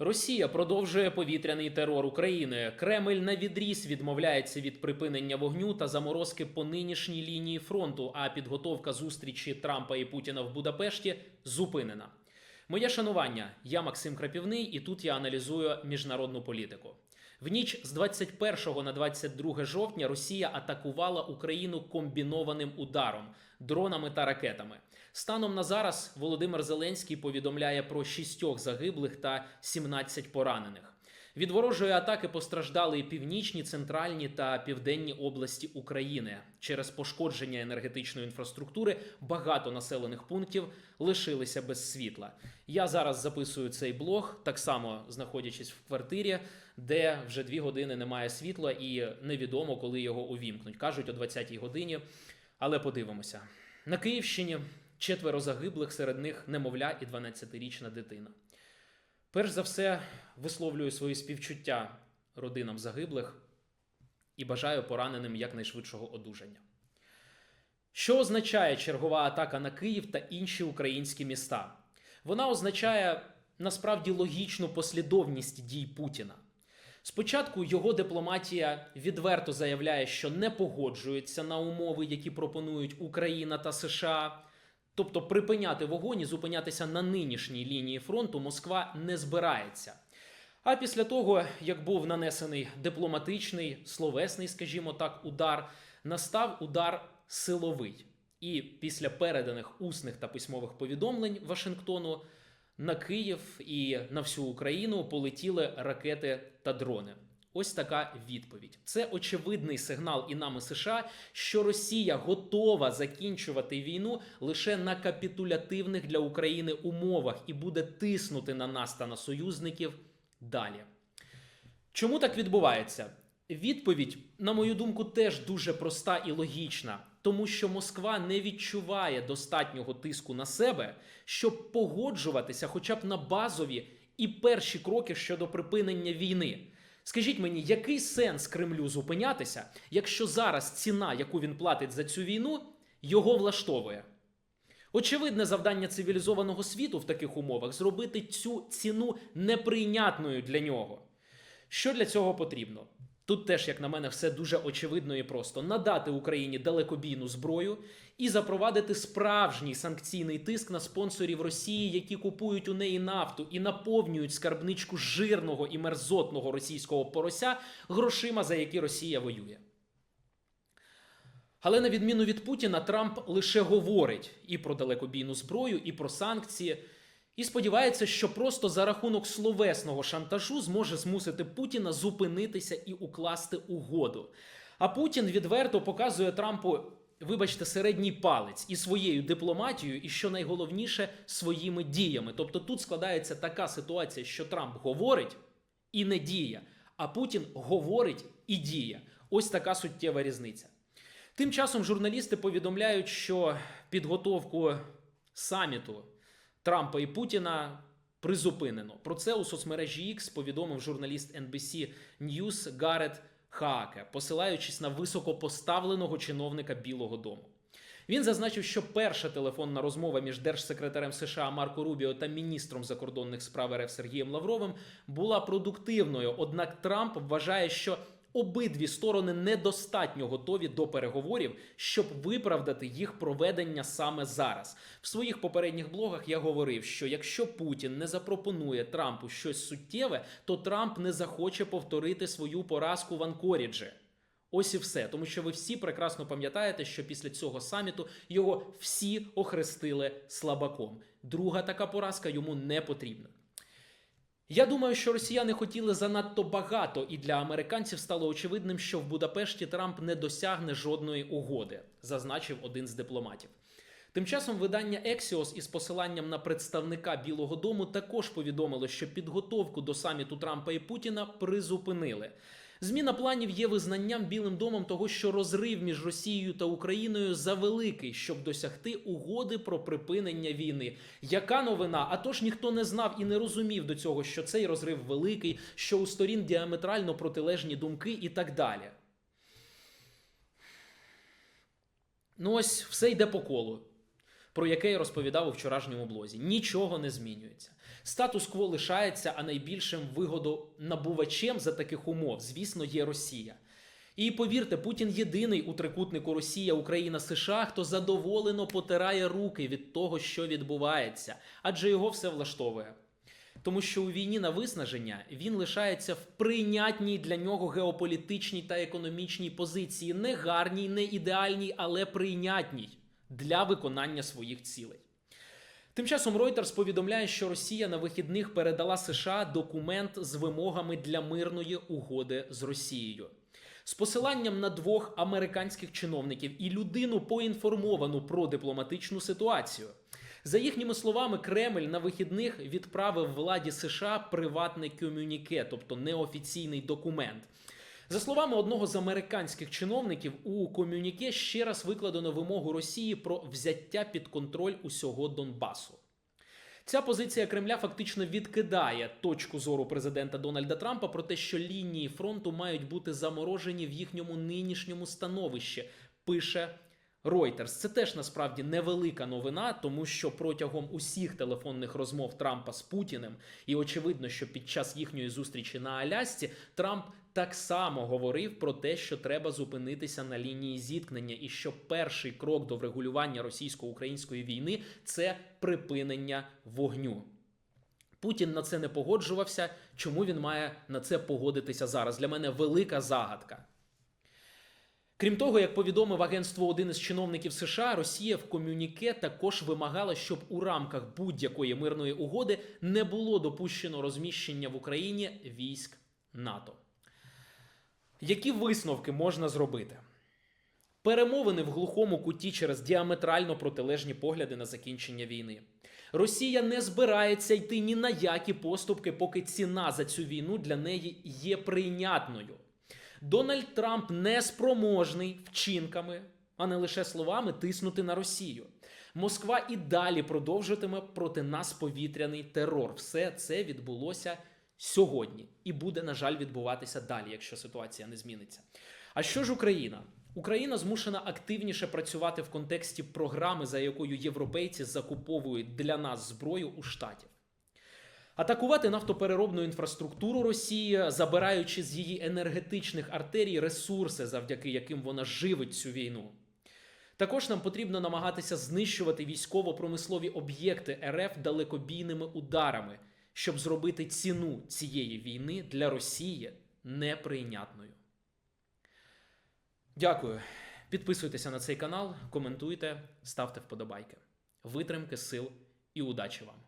Росія продовжує повітряний терор України. Кремль на відріз відмовляється від припинення вогню та заморозки по нинішній лінії фронту. А підготовка зустрічі Трампа і Путіна в Будапешті зупинена. Моє шанування. Я Максим Крапівний, і тут я аналізую міжнародну політику. В ніч з 21 на 22 жовтня Росія атакувала Україну комбінованим ударом, дронами та ракетами. Станом на зараз Володимир Зеленський повідомляє про шістьох загиблих та 17 поранених. Від ворожої атаки постраждали і північні, центральні та південні області України. Через пошкодження енергетичної інфраструктури багато населених пунктів лишилися без світла. Я зараз записую цей блог, так само знаходячись в квартирі, де вже дві години немає світла, і невідомо, коли його увімкнуть. кажуть о 20-й годині. Але подивимося на Київщині четверо загиблих, серед них немовля і 12-річна дитина. Перш за все, висловлюю свої співчуття родинам загиблих і бажаю пораненим якнайшвидшого одужання. Що означає чергова атака на Київ та інші українські міста? Вона означає насправді логічну послідовність дій Путіна. Спочатку його дипломатія відверто заявляє, що не погоджується на умови, які пропонують Україна та США. Тобто припиняти вогонь і зупинятися на нинішній лінії фронту Москва не збирається. А після того, як був нанесений дипломатичний, словесний, скажімо так, удар, настав удар силовий. І після переданих усних та письмових повідомлень Вашингтону на Київ і на всю Україну полетіли ракети та дрони. Ось така відповідь. Це очевидний сигнал і нам, і США, що Росія готова закінчувати війну лише на капітулятивних для України умовах і буде тиснути на нас та на союзників далі. Чому так відбувається? Відповідь, на мою думку, теж дуже проста і логічна, тому що Москва не відчуває достатнього тиску на себе, щоб погоджуватися хоча б на базові і перші кроки щодо припинення війни. Скажіть мені, який сенс Кремлю зупинятися, якщо зараз ціна, яку він платить за цю війну, його влаштовує? Очевидне завдання цивілізованого світу в таких умовах зробити цю ціну неприйнятною для нього. Що для цього потрібно? Тут теж, як на мене, все дуже очевидно і просто: надати Україні далекобійну зброю і запровадити справжній санкційний тиск на спонсорів Росії, які купують у неї нафту і наповнюють скарбничку жирного і мерзотного російського порося грошима, за які Росія воює. Але на відміну від Путіна, Трамп лише говорить і про далекобійну зброю, і про санкції, і сподівається, що просто за рахунок словесного шантажу зможе змусити Путіна зупинитися і укласти угоду. А Путін відверто показує Трампу, вибачте, середній палець і своєю дипломатією, і що найголовніше, своїми діями. Тобто тут складається така ситуація, що Трамп говорить і не діє, а Путін говорить і діє. Ось така суттєва різниця. Тим часом журналісти повідомляють, що підготовку саміту Трампа і Путіна призупинено. Про це у соцмережі X повідомив журналіст NBC News Гарет Хааке, посилаючись на високопоставленого чиновника Білого Дому. Він зазначив, що перша телефонна розмова між держсекретарем США Марко Рубіо та міністром закордонних справ РФ Сергієм Лавровим була продуктивною. Однак Трамп вважає, що обидві сторони недостатньо готові до переговорів, щоб виправдати їх проведення саме зараз. В своїх попередніх блогах я говорив, що якщо Путін не запропонує Трампу щось суттєве, то Трамп не захоче повторити свою поразку в Анкоріджі. Ось і все, тому що ви всі прекрасно пам'ятаєте, що після цього саміту його всі охрестили слабаком. Друга така поразка йому не потрібна. Я думаю, що росіяни хотіли занадто багато, і для американців стало очевидним, що в Будапешті Трамп не досягне жодної угоди, зазначив один з дипломатів. Тим часом видання Ексіос із посиланням на представника Білого Дому також повідомило, що підготовку до саміту Трампа і Путіна призупинили. Зміна планів є визнанням Білим домом того, що розрив між Росією та Україною завеликий, щоб досягти угоди про припинення війни. Яка новина? А тож ніхто не знав і не розумів до цього, що цей розрив великий, що у сторін діаметрально протилежні думки і так далі. Ну ось все йде по колу. Про яке я розповідав у вчорашньому блозі. Нічого не змінюється. Статус-кво лишається, а найбільшим вигодонабувачем за таких умов, звісно, є Росія. І повірте, Путін єдиний у трикутнику Росія, Україна, США, хто задоволено потирає руки від того, що відбувається, адже його все влаштовує. Тому що у війні на виснаження він лишається в прийнятній для нього геополітичній та економічній позиції, не гарній, не ідеальній, але прийнятній для виконання своїх цілей. Тим часом Reuters повідомляє, що Росія на вихідних передала США документ з вимогами для мирної угоди з Росією. З посиланням на двох американських чиновників і людину поінформовану про дипломатичну ситуацію. За їхніми словами, Кремль на вихідних відправив владі США приватне комюніке, тобто неофіційний документ. За словами одного з американських чиновників, у комюніке ще раз викладено вимогу Росії про взяття під контроль усього Донбасу. Ця позиція Кремля фактично відкидає точку зору президента Дональда Трампа про те, що лінії фронту мають бути заморожені в їхньому нинішньому становищі. Пише Reuters. Це теж насправді невелика новина, тому що протягом усіх телефонних розмов Трампа з Путіним, і очевидно, що під час їхньої зустрічі на Алясці Трамп так само говорив про те, що треба зупинитися на лінії зіткнення, і що перший крок до врегулювання російсько-української війни це припинення вогню. Путін на це не погоджувався. Чому він має на це погодитися зараз? Для мене велика загадка. Крім того, як повідомив агентство один із чиновників США, Росія в комюніке також вимагала, щоб у рамках будь-якої мирної угоди не було допущено розміщення в Україні військ НАТО. Які висновки можна зробити? Перемовини в глухому куті через діаметрально протилежні погляди на закінчення війни. Росія не збирається йти ні на які поступки, поки ціна за цю війну для неї є прийнятною. Дональд Трамп не спроможний вчинками, а не лише словами, тиснути на Росію. Москва і далі продовжуватиме проти нас повітряний терор. Все це відбулося сьогодні і буде, на жаль, відбуватися далі, якщо ситуація не зміниться. А що ж Україна? Україна змушена активніше працювати в контексті програми, за якою європейці закуповують для нас зброю у штатів. Атакувати нафтопереробну інфраструктуру Росії, забираючи з її енергетичних артерій ресурси, завдяки яким вона живить цю війну. Також нам потрібно намагатися знищувати військово-промислові об'єкти РФ далекобійними ударами, щоб зробити ціну цієї війни для Росії неприйнятною. Дякую. Підписуйтеся на цей канал, коментуйте, ставте вподобайки. Витримки, сил і удачі вам!